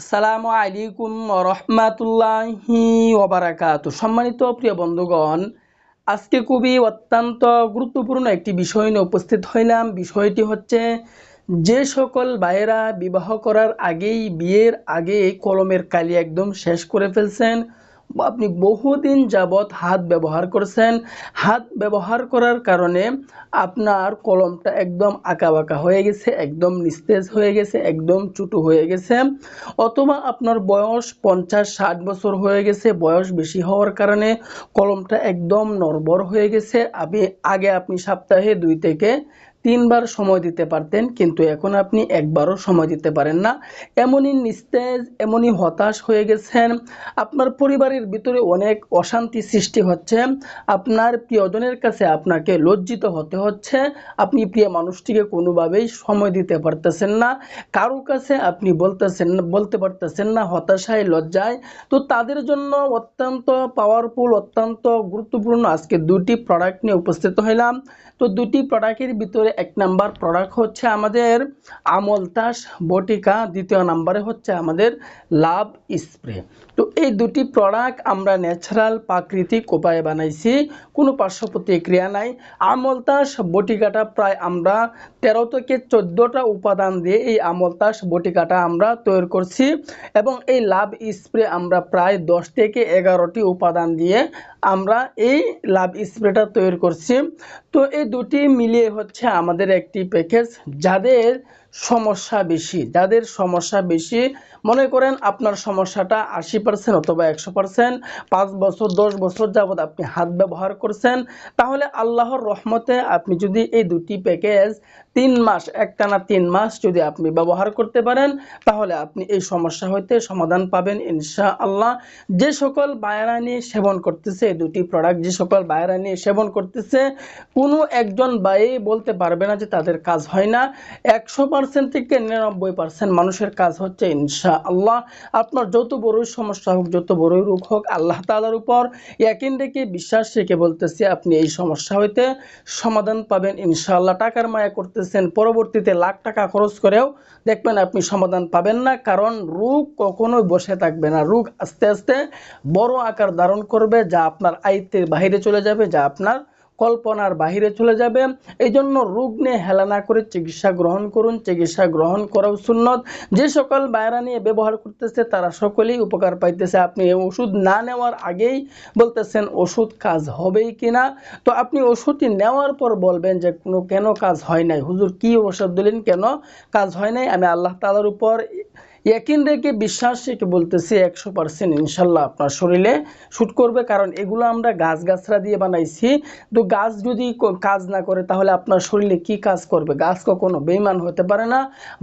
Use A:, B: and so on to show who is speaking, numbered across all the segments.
A: আসসালামু আলাইকুম রহমাতুল্লাহি ওবারাকাত সম্মানিত প্রিয় বন্ধুগণ, আজকে খুবই অত্যন্ত গুরুত্বপূর্ণ একটি বিষয় নিয়ে উপস্থিত হইলাম। বিষয়টি হচ্ছে, যে সকল ভাইয়েরা বিবাহ করার আগেই, বিয়ের আগে কলমের কালি একদম শেষ করে ফেলছেন আপনি বহুদিন যাবৎ হাত ব্যবহার করছেন। হাত ব্যবহার করার কারণে আপনার কলমটা একদম আঁকা বাঁকা হয়ে গেছে, একদম নিস্তেজ হয়ে গেছে, একদম চুটু হয়ে গেছে। অথবা আপনার বয়স পঞ্চাশ, ষাট বছর হয়ে গেছে, বয়স বেশি হওয়ার কারণে কলমটা একদম নরবর হয়ে গেছে। আপনি, আগে আপনি সপ্তাহে দুই থেকে তিনবার সময় দিতে পারতেন, কিন্তু এখন আপনি একবারও সময় দিতে পারেন না। এমনই নিস্তেজ, এমনই হতাশ হয়ে গেছেন। আপনার পরিবারের ভিতরে অনেক অশান্তি সৃষ্টি হচ্ছে। আপনার প্রিয়জনের কাছে আপনাকে লজ্জিত হতে হচ্ছে। আপনি প্রিয় মানুষটিকে কোনোভাবেই সময় দিতে পারতেছেন না। কারও কাছে আপনি বলতেছেন, বলতে পারতেছেন না, হতাশায়, লজ্জায়। তো তাদের জন্য অত্যন্ত পাওয়ারফুল অত্যন্ত গুরুত্বপূর্ণ আজকে দুটি প্রোডাক্ট নিয়ে উপস্থিত হইলাম। তো দুটি প্রোডাক্টের ভিতরে এক নাম্বার প্রোডাক্ট হচ্ছে আমাদের আমলতাস বটিকা, দ্বিতীয় নাম্বারে হচ্ছে আমাদের লাভ স্প্রে তো এই দুটি প্রোডাক্ট আমরা ন্যাচারাল প্রাকৃতিক উপায়ে বানাইছি, কোনো পার্শ্ব প্রতিক্রিয়া নাই আমলতাস বটিকাটা প্রায় আমরা তেরো থেকে চোদ্দোটা উপাদান দিয়ে এই আমলতাস বটিকাটা আমরা তৈরি করছি এবং এই লাভ স্প্রে আমরা প্রায় দশ থেকে এগারোটি উপাদান দিয়ে আমরা এই লাভ স্প্রেটা তৈরি করছি। তো এই দুটি মিলিয়ে হচ্ছে আমাদের একটি প্যাকেজ যাদের সমস্যা বেশি। যাদের সমস্যা বেশি, মনে করেন আপনার সমস্যাটা আশি পার্সেন্ট অথবা একশো পার্সেন্ট পাঁচ বছর, দশ বছর যাবৎ আপনি হাত ব্যবহার করছেন, তাহলে আল্লাহর রহমতে আপনি যদি এই দুটি প্যাকেজ তিন মাস, একটানা তিন মাস যদি আপনি ব্যবহার করতে পারেন, তাহলে আপনি এই সমস্যা হইতে সমাধান পাবেন ইনশা আল্লাহ যে সকল বায়রা নিয়ে সেবন করতেছে, এই দুটি প্রোডাক্ট যে সকল বায়রা নিয়ে সেবন করতেছে, কোনো একজন বাই বলতে পারবে না যে তাদের কাজ হয় না। একশো পার্সেন্ট থেকে নিরানব্বই পার্সেন্ট মানুষের কাজ হচ্ছে ইনশা আল্লাহ আপনার যত বড়ই সমস্যা হোক, যত বড়ই রোগ হোক, আল্লাহ তালার উপর একিন রেখে, বিশ্বাস রেখে বলতেছি, আপনি এই সমস্যা হইতে সমাধান পাবেন ইনশাআল্লাহ। টাকার মায়া করতেছেন, পরবর্তীতে লাখ টাকা খরচ করেও দেখবেন আপনি সমাধান পাবেন না, কারণ রোগ কখনোই বসে থাকবে না। রোগ আস্তে আস্তে বড় আকার ধারণ করবে, যা আপনার আয়ত্তের বাহিরে চলে যাবে, যা আপনার কল্পনার বাহিরে চলে যাবে। এই জন্য রোগ নিয়ে হেলা না করে চিকিৎসা গ্রহণ করুন। চিকিৎসা গ্রহণ করাও সুন্নত। যে সকল বায়রা নিয়ে ব্যবহার করতেছে, তারা সকলেই উপকার পাইতেছে। আপনি ওষুধ না নেওয়ার আগেই বলতেছেন, ওষুধ কাজ হবেই কিনা? তো আপনি ওষুধটি নেওয়ার পর বলবেন যে, কোনো কেন কাজ হয় নাই? হুজুর, কি ওষুধ দিলেন? কেন কাজ হয় নাই? আমি আল্লাহ তালার উপর একিন রেখে বিশ্বাস রেখে বলতেছি একশো পার্সেন্ট ইনশাল্লাহ আপনার শরীরে শ্যুট করবে, কারণ এগুলো আমরা গাছ গাছরা দিয়ে বানাইছি। তো গাছ যদি কাজ না করে তাহলে আপনার শরীরে কি কাজ করবে? গাছ কখনো বেইমান হতে পারে না,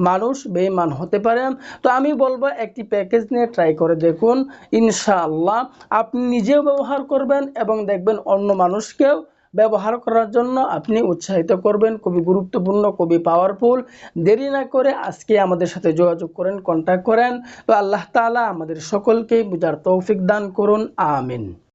A: মানুষ বেইমান হতে পারে। তো আমি বলব একটি প্যাকেজ নিয়ে ট্রাই করে দেখুন ইনশাআল্লাহ আপনি নিজেও ব্যবহার করবেন এবং দেখবেন অন্য মানুষকেও ব্যবহার করার জন্য আপনি উৎসাহিত করবেন। খুবই গুরুত্বপূর্ণ, খুবই পাওয়ারফুল দেরি না করে আজকে আমাদের সাথে যোগাযোগ করেন কন্ট্যাক্ট করেন। তো আল্লাহ তালা আমাদের সকলকে বুঝার তৌফিক দান করুন। আমিন।